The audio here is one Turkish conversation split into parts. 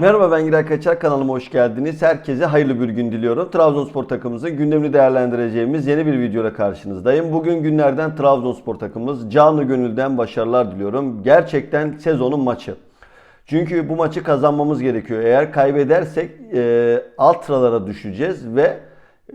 Merhaba ben Giray Kaçar kanalıma hoş geldiniz. Herkese hayırlı bir gün diliyorum. Trabzonspor takımımızın gündemini değerlendireceğimiz yeni bir videoyla karşınızdayım. Bugün günlerden Trabzonspor takımımız canlı gönülden başarılar diliyorum. Gerçekten sezonun maçı. Çünkü bu maçı kazanmamız gerekiyor. Eğer kaybedersek e, alt sıralara düşeceğiz ve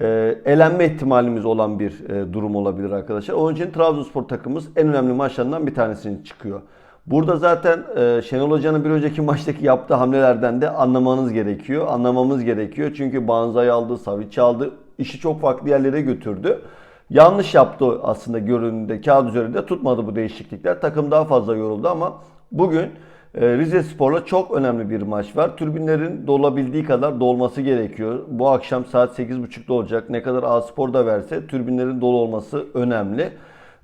e, elenme ihtimalimiz olan bir e, durum olabilir arkadaşlar. Onun için Trabzonspor takımımız en önemli maçlarından bir tanesini çıkıyor. Burada zaten e, Şenol Hoca'nın bir önceki maçtaki yaptığı hamlelerden de anlamanız gerekiyor. Anlamamız gerekiyor. Çünkü Banzai aldı, Savic aldı. işi çok farklı yerlere götürdü. Yanlış yaptı aslında görünümde, kağıt üzerinde tutmadı bu değişiklikler. Takım daha fazla yoruldu ama bugün e, Rize Spor'la çok önemli bir maç var. Türbinlerin dolabildiği kadar dolması gerekiyor. Bu akşam saat 8.30'da olacak. Ne kadar A-Spor da verse türbinlerin dolu olması önemli.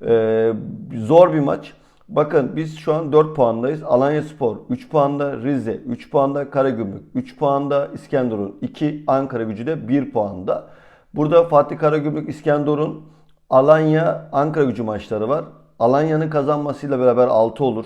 E, zor bir maç. Bakın biz şu an 4 puandayız. Alanya Spor 3 puanda, Rize 3 puanda, Karagümrük 3 puanda, İskenderun 2, Ankara gücü de 1 puanda. Burada Fatih Karagümrük, İskenderun, Alanya, Ankara gücü maçları var. Alanya'nın kazanmasıyla beraber 6 olur.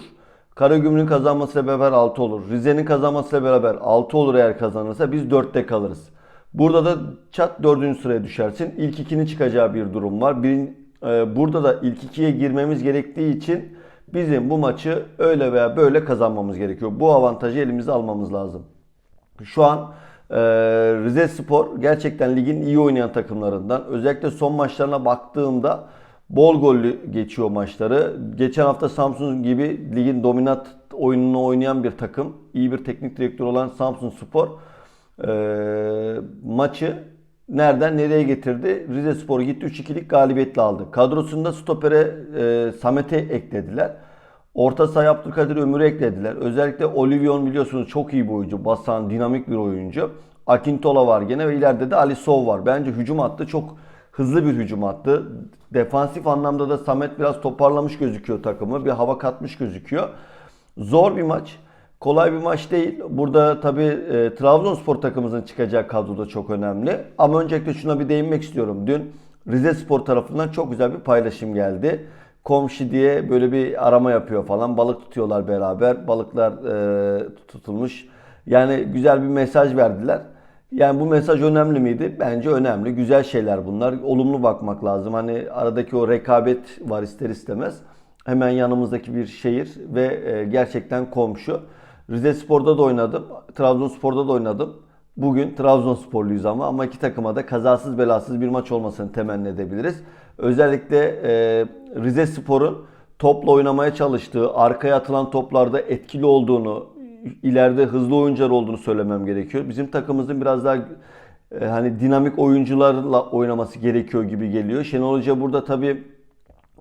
Karagümrük'ün kazanmasıyla beraber 6 olur. Rize'nin kazanmasıyla beraber 6 olur eğer kazanırsa biz 4'te kalırız. Burada da çat 4. sıraya düşersin. İlk 2'nin çıkacağı bir durum var. Birin, e, burada da ilk 2'ye girmemiz gerektiği için bizim bu maçı öyle veya böyle kazanmamız gerekiyor. Bu avantajı elimize almamız lazım. Şu an e, Rize Spor gerçekten ligin iyi oynayan takımlarından. Özellikle son maçlarına baktığımda bol gollü geçiyor maçları. Geçen hafta Samsun gibi ligin dominant oyununu oynayan bir takım. iyi bir teknik direktör olan Samsun Spor e, maçı nereden nereye getirdi? Rize Spor gitti 3-2'lik galibiyetle aldı. Kadrosunda stopere e, Samet'e eklediler. Orta saha Abdülkadir Ömür'ü eklediler. Özellikle Olivion biliyorsunuz çok iyi bir oyuncu. Basan, dinamik bir oyuncu. Akintola var gene ve ileride de Ali Sov var. Bence hücum hattı çok hızlı bir hücum hattı. Defansif anlamda da Samet biraz toparlamış gözüküyor takımı. Bir hava katmış gözüküyor. Zor bir maç. Kolay bir maç değil. Burada tabii e, Trabzonspor takımımızın çıkacağı kadro da çok önemli. Ama öncelikle şuna bir değinmek istiyorum. Dün Rize Spor tarafından çok güzel bir paylaşım geldi. Komşu diye böyle bir arama yapıyor falan. Balık tutuyorlar beraber. Balıklar e, tutulmuş. Yani güzel bir mesaj verdiler. Yani bu mesaj önemli miydi? Bence önemli. Güzel şeyler bunlar. Olumlu bakmak lazım. Hani aradaki o rekabet var ister istemez. Hemen yanımızdaki bir şehir ve e, gerçekten komşu. Rize Spor'da da oynadım. Trabzonspor'da da oynadım. Bugün Trabzonsporluyuz ama ama iki takıma da kazasız belasız bir maç olmasını temenni edebiliriz. Özellikle e, Rize Spor'un topla oynamaya çalıştığı, arkaya atılan toplarda etkili olduğunu, ileride hızlı oyuncular olduğunu söylemem gerekiyor. Bizim takımımızın biraz daha e, hani dinamik oyuncularla oynaması gerekiyor gibi geliyor. Şenol Hoca burada tabii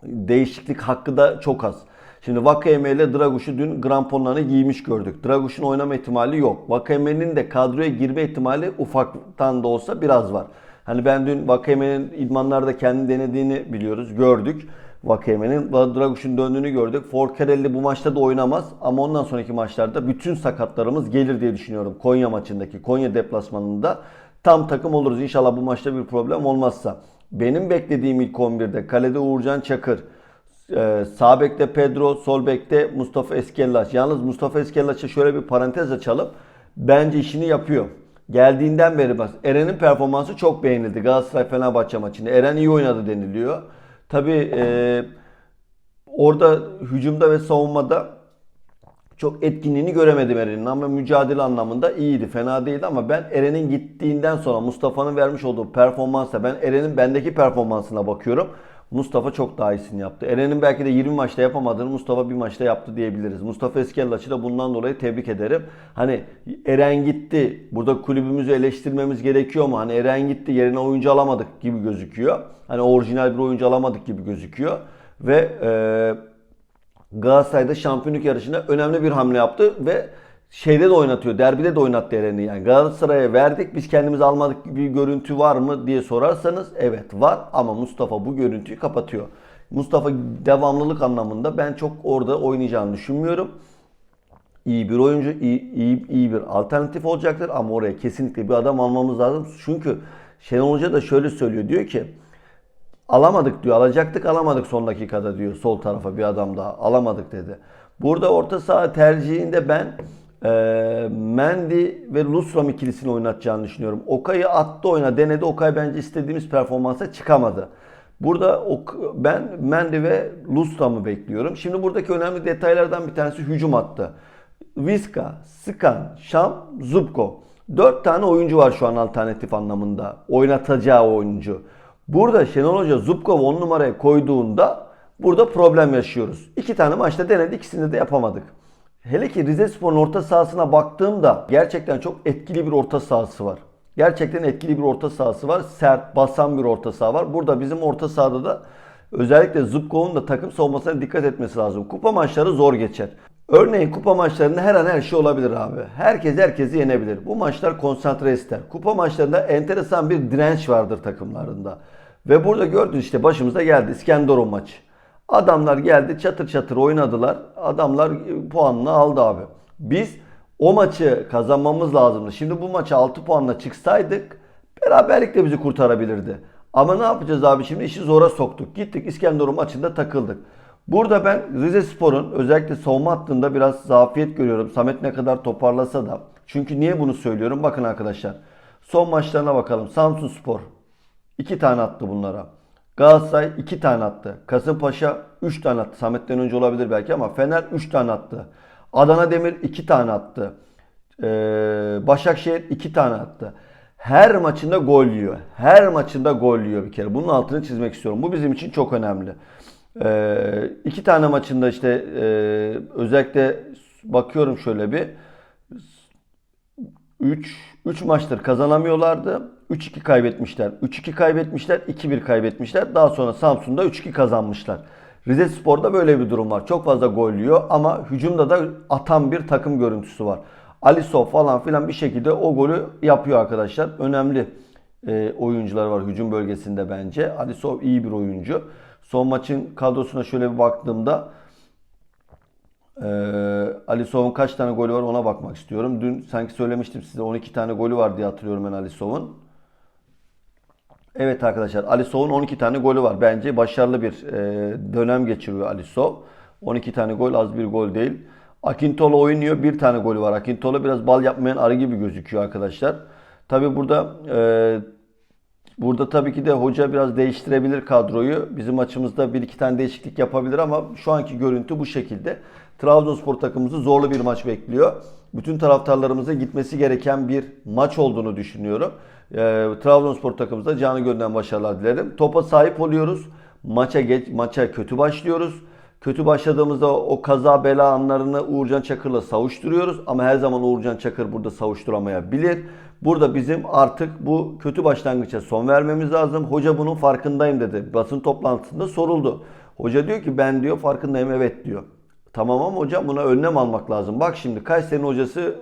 değişiklik hakkı da çok az. Şimdi Vakayeme ile Draguş'u dün gramponlarını giymiş gördük. Draguş'un oynama ihtimali yok. Vakayeme'nin de kadroya girme ihtimali ufaktan da olsa biraz var. Hani ben dün Vakayeme'nin idmanlarda kendi denediğini biliyoruz, gördük. Vakayeme'nin Draguş'un döndüğünü gördük. Forcarelli bu maçta da oynamaz ama ondan sonraki maçlarda bütün sakatlarımız gelir diye düşünüyorum. Konya maçındaki, Konya deplasmanında tam takım oluruz. İnşallah bu maçta bir problem olmazsa. Benim beklediğim ilk 11'de kalede Uğurcan Çakır, ee, sağ bekte Pedro, sol bekte Mustafa Eskellaç. Yalnız Mustafa Eskellaç'a şöyle bir parantez açalım. Bence işini yapıyor. Geldiğinden beri bak Eren'in performansı çok beğenildi Galatasaray Fenerbahçe maçında. Eren iyi oynadı deniliyor. Tabi e, orada hücumda ve savunmada çok etkinliğini göremedim Eren'in ama mücadele anlamında iyiydi. Fena değildi ama ben Eren'in gittiğinden sonra Mustafa'nın vermiş olduğu performansa ben Eren'in bendeki performansına bakıyorum. Mustafa çok daha iyisini yaptı. Eren'in belki de 20 maçta yapamadığını Mustafa bir maçta yaptı diyebiliriz. Mustafa Eskellaç'ı da bundan dolayı tebrik ederim. Hani Eren gitti. Burada kulübümüzü eleştirmemiz gerekiyor mu? Hani Eren gitti yerine oyuncu alamadık gibi gözüküyor. Hani orijinal bir oyuncu alamadık gibi gözüküyor. Ve e, Galatasaray'da şampiyonluk yarışında önemli bir hamle yaptı ve şeyde de oynatıyor. Derbide de oynattı Eren'i yani. Galatasaray'a verdik biz kendimiz almadık gibi bir görüntü var mı diye sorarsanız evet var ama Mustafa bu görüntüyü kapatıyor. Mustafa devamlılık anlamında ben çok orada oynayacağını düşünmüyorum. İyi bir oyuncu, iyi, iyi, iyi bir alternatif olacaktır ama oraya kesinlikle bir adam almamız lazım. Çünkü Şenol Hoca da şöyle söylüyor diyor ki alamadık diyor alacaktık alamadık son dakikada diyor sol tarafa bir adam daha alamadık dedi. Burada orta saha tercihinde ben e, Mendy ve Lustram ikilisini oynatacağını düşünüyorum. Okay'ı attı oyuna denedi. Okay bence istediğimiz performansa çıkamadı. Burada ok, ben Mendy ve Lustram'ı bekliyorum. Şimdi buradaki önemli detaylardan bir tanesi hücum hattı. Viska, Skan, Şam, Zubko. Dört tane oyuncu var şu an alternatif anlamında. Oynatacağı oyuncu. Burada Şenol Hoca Zubkov'u 10 numaraya koyduğunda burada problem yaşıyoruz. İki tane maçta denedi ikisini de yapamadık. Hele ki Rize Spor'un orta sahasına baktığımda gerçekten çok etkili bir orta sahası var. Gerçekten etkili bir orta sahası var. Sert, basan bir orta saha var. Burada bizim orta sahada da özellikle Zubkov'un da takım savunmasına dikkat etmesi lazım. Kupa maçları zor geçer. Örneğin kupa maçlarında her an her şey olabilir abi. Herkes herkesi yenebilir. Bu maçlar konsantre ister. Kupa maçlarında enteresan bir direnç vardır takımlarında. Ve burada gördünüz işte başımıza geldi İskenderun maçı. Adamlar geldi çatır çatır oynadılar. Adamlar puanını aldı abi. Biz o maçı kazanmamız lazımdı. Şimdi bu maçı 6 puanla çıksaydık beraberlik de bizi kurtarabilirdi. Ama ne yapacağız abi şimdi işi zora soktuk. Gittik İskenderun maçında takıldık. Burada ben Rize Spor'un özellikle savunma hattında biraz zafiyet görüyorum. Samet ne kadar toparlasa da. Çünkü niye bunu söylüyorum? Bakın arkadaşlar. Son maçlarına bakalım. Samsun Spor 2 tane attı bunlara. Galatasaray 2 tane attı. Kasımpaşa 3 tane attı. Samet'ten önce olabilir belki ama Fener 3 tane attı. Adana Demir 2 tane attı. Ee, Başakşehir 2 tane attı. Her maçında gol yiyor. Her maçında gol yiyor bir kere. Bunun altını çizmek istiyorum. Bu bizim için çok önemli. Ee, iki tane maçında işte e, özellikle bakıyorum şöyle bir 3 3 maçtır kazanamıyorlardı. 3-2 kaybetmişler. 3-2 kaybetmişler. 2-1 kaybetmişler. Daha sonra Samsun'da 3-2 kazanmışlar. Rize Spor'da böyle bir durum var. Çok fazla gol yiyor ama hücumda da atan bir takım görüntüsü var. Alisov falan filan bir şekilde o golü yapıyor arkadaşlar. Önemli e, oyuncular var hücum bölgesinde bence. Alisov iyi bir oyuncu. Son maçın kadrosuna şöyle bir baktığımda ee, Alisov'un kaç tane golü var ona bakmak istiyorum. Dün sanki söylemiştim size 12 tane golü var diye hatırlıyorum ben Alisov'un. Evet arkadaşlar Alisov'un 12 tane golü var. Bence başarılı bir e, dönem geçiriyor Alisov. 12 tane gol az bir gol değil. Akintola oynuyor. Bir tane golü var. Akintola biraz bal yapmayan arı gibi gözüküyor arkadaşlar. Tabi burada e, Burada tabii ki de hoca biraz değiştirebilir kadroyu. Bizim açımızda bir iki tane değişiklik yapabilir ama şu anki görüntü bu şekilde. Trabzonspor takımımızı zorlu bir maç bekliyor. Bütün taraftarlarımıza gitmesi gereken bir maç olduğunu düşünüyorum. Ee, Trabzonspor takımımıza canı gönülden başarılar dilerim. Topa sahip oluyoruz. Maça geç, maça kötü başlıyoruz. Kötü başladığımızda o kaza bela anlarını Uğurcan Çakır'la savuşturuyoruz. Ama her zaman Uğurcan Çakır burada savuşturamayabilir. Burada bizim artık bu kötü başlangıça son vermemiz lazım. Hoca bunun farkındayım dedi. Basın toplantısında soruldu. Hoca diyor ki ben diyor farkındayım evet diyor. Tamam ama hocam buna önlem almak lazım. Bak şimdi kaç sene hocası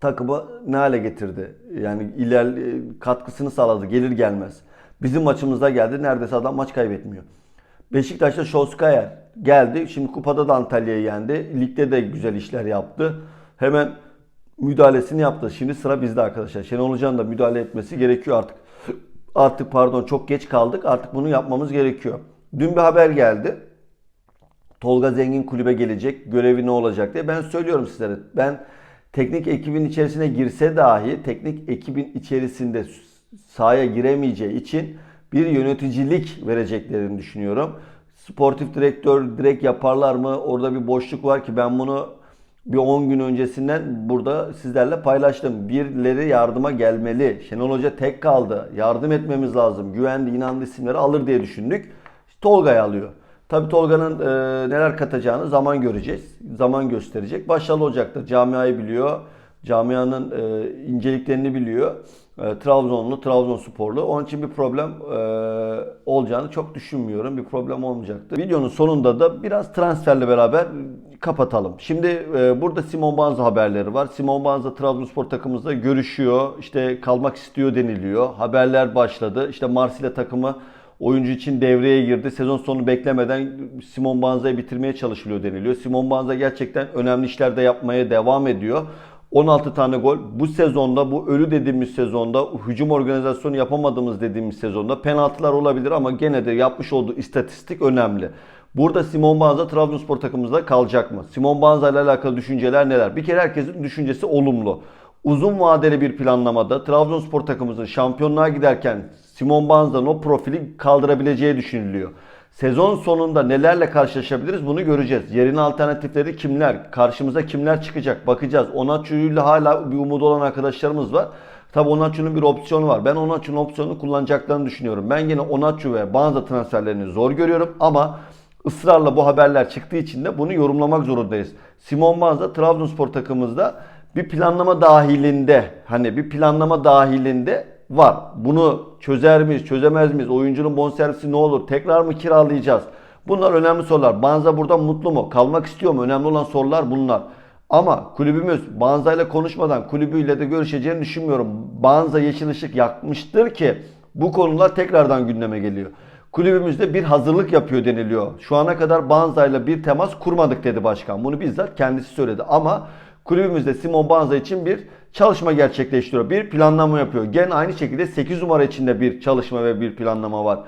takımı ne hale getirdi? Yani iler katkısını sağladı gelir gelmez. Bizim maçımızda geldi. Neredeyse adam maç kaybetmiyor. Beşiktaş'ta Şoskayer geldi. Şimdi kupada da Antalya'yı yendi. Ligde de güzel işler yaptı. Hemen müdahalesini yaptı. Şimdi sıra bizde arkadaşlar. Şenol Hoca'nın da müdahale etmesi gerekiyor artık. Artık pardon çok geç kaldık. Artık bunu yapmamız gerekiyor. Dün bir haber geldi. Tolga Zengin kulübe gelecek. Görevi ne olacak diye. Ben söylüyorum sizlere. Ben teknik ekibin içerisine girse dahi teknik ekibin içerisinde sahaya giremeyeceği için bir yöneticilik vereceklerini düşünüyorum. Sportif direktör direkt yaparlar mı? Orada bir boşluk var ki ben bunu bir 10 gün öncesinden burada sizlerle paylaştım. Birileri yardıma gelmeli. Şenol Hoca tek kaldı. Yardım etmemiz lazım. Güvendi, inandı isimleri alır diye düşündük. Tolga'yı alıyor. Tabi Tolga'nın e, neler katacağını zaman göreceğiz. Zaman gösterecek. Başarılı olacaktır. Camiayı biliyor. Camianın e, inceliklerini biliyor. E, Trabzonlu, Trabzonsporlu. Onun için bir problem e, olacağını çok düşünmüyorum. Bir problem olmayacaktır. Videonun sonunda da biraz transferle beraber kapatalım. Şimdi e, burada Simon Banza haberleri var. Simon Banza Trabzonspor takımımızda görüşüyor. İşte kalmak istiyor deniliyor. Haberler başladı. İşte Marsilya takımı oyuncu için devreye girdi. Sezon sonu beklemeden Simon Banza'yı bitirmeye çalışılıyor deniliyor. Simon Banza gerçekten önemli işler de yapmaya devam ediyor. 16 tane gol. Bu sezonda, bu ölü dediğimiz sezonda, hücum organizasyonu yapamadığımız dediğimiz sezonda penaltılar olabilir ama gene de yapmış olduğu istatistik önemli. Burada Simon Banza Trabzonspor takımımızda kalacak mı? Simon Banza ile alakalı düşünceler neler? Bir kere herkesin düşüncesi olumlu. Uzun vadeli bir planlamada Trabzonspor takımımızın şampiyonluğa giderken Simon Banza'nın o profili kaldırabileceği düşünülüyor. Sezon sonunda nelerle karşılaşabiliriz bunu göreceğiz. Yerin alternatifleri kimler? Karşımıza kimler çıkacak? Bakacağız. Onaçu'yla hala bir umudu olan arkadaşlarımız var. Tabi Onaçu'nun bir opsiyonu var. Ben Onaçu'nun opsiyonunu kullanacaklarını düşünüyorum. Ben yine Onaçu ve Banza transferlerini zor görüyorum ama ısrarla bu haberler çıktığı için de bunu yorumlamak zorundayız. Simon Banza Trabzonspor takımımızda bir planlama dahilinde hani bir planlama dahilinde var. Bunu çözer miyiz, çözemez miyiz? Oyuncunun bonservisi ne olur? Tekrar mı kiralayacağız? Bunlar önemli sorular. Banza burada mutlu mu? Kalmak istiyor mu? Önemli olan sorular bunlar. Ama kulübümüz Banza ile konuşmadan kulübüyle de görüşeceğini düşünmüyorum. Banza yeşil ışık yakmıştır ki bu konular tekrardan gündeme geliyor. Kulübümüzde bir hazırlık yapıyor deniliyor. Şu ana kadar Banza ile bir temas kurmadık dedi başkan. Bunu bizzat kendisi söyledi ama kulübümüzde Simon Banza için bir çalışma gerçekleştiriyor. Bir planlama yapıyor. Gene aynı şekilde 8 numara içinde bir çalışma ve bir planlama var.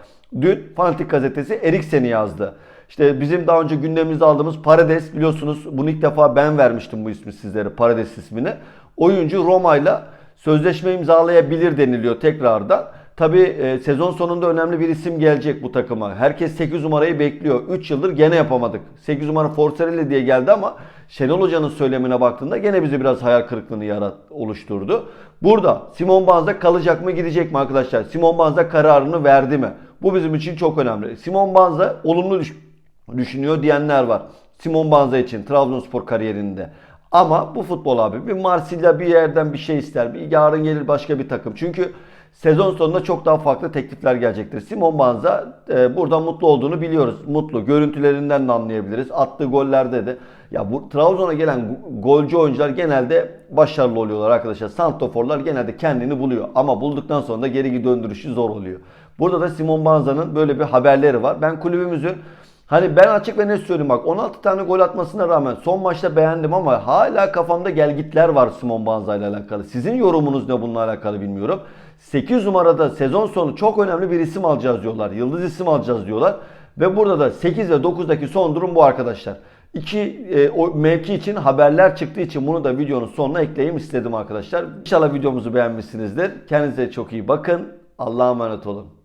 Dün Fanatik gazetesi Eriksen'i yazdı. İşte bizim daha önce gündemimize aldığımız Parades biliyorsunuz bunu ilk defa ben vermiştim bu ismi sizlere Parades ismini. Oyuncu Roma ile sözleşme imzalayabilir deniliyor tekrardan. Tabi e, sezon sonunda önemli bir isim gelecek bu takıma. Herkes 8 numarayı bekliyor. 3 yıldır gene yapamadık. 8 numara Forcerelli diye geldi ama Şenol Hoca'nın söylemine baktığında gene bizi biraz hayal kırıklığını yarat oluşturdu. Burada Simon Banza kalacak mı gidecek mi arkadaşlar? Simon Banza kararını verdi mi? Bu bizim için çok önemli. Simon Banza olumlu düş- düşünüyor diyenler var. Simon Banza için Trabzonspor kariyerinde. Ama bu futbol abi bir Marsilya bir yerden bir şey ister. Bir yarın gelir başka bir takım. Çünkü sezon sonunda çok daha farklı teklifler gelecektir. Simon Banza e, burada mutlu olduğunu biliyoruz. Mutlu. Görüntülerinden de anlayabiliriz. Attığı gollerde de. Ya bu Trabzon'a gelen go- golcü oyuncular genelde başarılı oluyorlar arkadaşlar. Santoforlar genelde kendini buluyor. Ama bulduktan sonra da geri döndürüşü zor oluyor. Burada da Simon Banza'nın böyle bir haberleri var. Ben kulübümüzün Hani ben açık ve net söyleyeyim bak 16 tane gol atmasına rağmen son maçta beğendim ama hala kafamda gelgitler var Simon Banza ile alakalı. Sizin yorumunuz ne bununla alakalı bilmiyorum. 8 numarada sezon sonu çok önemli bir isim alacağız diyorlar. Yıldız isim alacağız diyorlar. Ve burada da 8 ve 9'daki son durum bu arkadaşlar. İki e, o mevki için haberler çıktığı için bunu da videonun sonuna ekleyeyim istedim arkadaşlar. İnşallah videomuzu beğenmişsinizdir. Kendinize çok iyi bakın. Allah'a emanet olun.